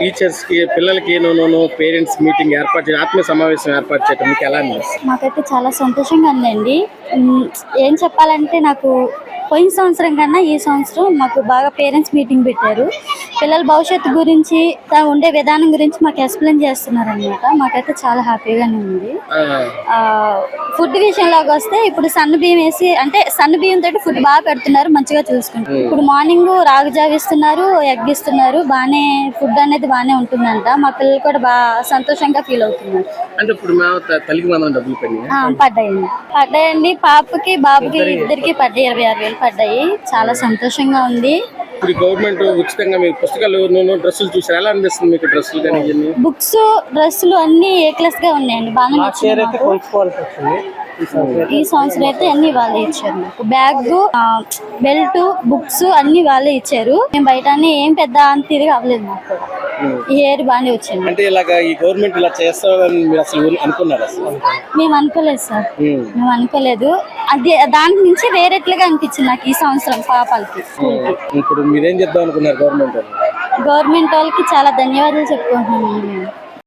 టీచర్స్కి పిల్లలకి నేను పేరెంట్స్ మీటింగ్ ఏర్పాటు చేయడం ఆత్మీయ సమావేశం ఏర్పాటు చేయడం మీకు ఎలా అనిపిస్తుంది? మాకైతే చాలా సంతోషంగా ఉందండి. ఏం చెప్పాలంటే నాకు పోయిన సంవత్సరం కన్నా ఈ సంవత్సరం మాకు బాగా పేరెంట్స్ మీటింగ్ పెట్టారు. పిల్లల భవిష్యత్తు గురించి తా- ఉండే విధానం గురించి మాకు ఎక్స్ప్లెయిన్ చేస్తున్నారు అనమాట మాకైతే చాలా హ్యాపీగానే ఉంది. ఫుడ్ విషయంలోకి వస్తే ఇప్పుడు సన్న బియ్యం వేసి అంటే సన్న బియ్యం తోటి ఫుడ్ బాగా పెడుతున్నారు మంచిగా చూసుకుంటారు. ఇప్పుడు మార్నింగ్ రాగు జావ ఇస్తున్నారు ఎగ్ ఇస్తున్నారు బాగానే ఫుడ్ అనేది బాగానే ఉంటుందంట. మా పిల్లలు కూడా బాగా సంతోషంగా ఫీల్ అవుతున్నారు. అంటే ఇప్పుడు పడ్డాయండి. పడ్డాయండి. పాపకి బాబుకి ఇద్దరికి పడ్డాయి ఇరవై ఆరు వేలు పడ్డాయి. చాలా సంతోషంగా ఉంది. ఇప్పుడు గవర్నమెంట్ ఉచితంగా మీకు పుస్తకాలు నూనె డ్రెస్సులు చూసారు ఎలా అనిపిస్తుంది మీకు డ్రెస్సులు కానీ ఇవన్నీ? బుక్స్ డ్రెస్సులు అన్ని ఏ క్లాస్గా ఉన్నాయండి? బాగా నచ్చింది. ఈ సంవత్సరం. అయితే అన్ని వాళ్ళే ఇచ్చారు నాకు బ్యాగ్ బెల్ట్ బుక్స్ అన్ని వాళ్ళే ఇచ్చారు. మేము బయట ఏం పెద్ద తిరిగి అవ్వలేదు నాకు. ఈ ఇయర్ బాగానే వచ్చింది. అంటే ఇలాగా ఈ గవర్నమెంట్ ఇలా చేస్తారని మీరు అసలు అనుకున్నారు అసలు మేము అనుకోలేదు సార్. మేము అనుకోలేదు. అది దాని నుంచి వేరేట్లుగా అనిపించింది నాకు ఈ సంవత్సరం పాపాలకి. ఇప్పుడు మీరేం చేద్దాం అనుకున్నారు గవర్నమెంట్ గవర్నమెంట్ వాళ్ళకి చాలా ధన్యవాదాలు చెప్పుకుంటున్నాను.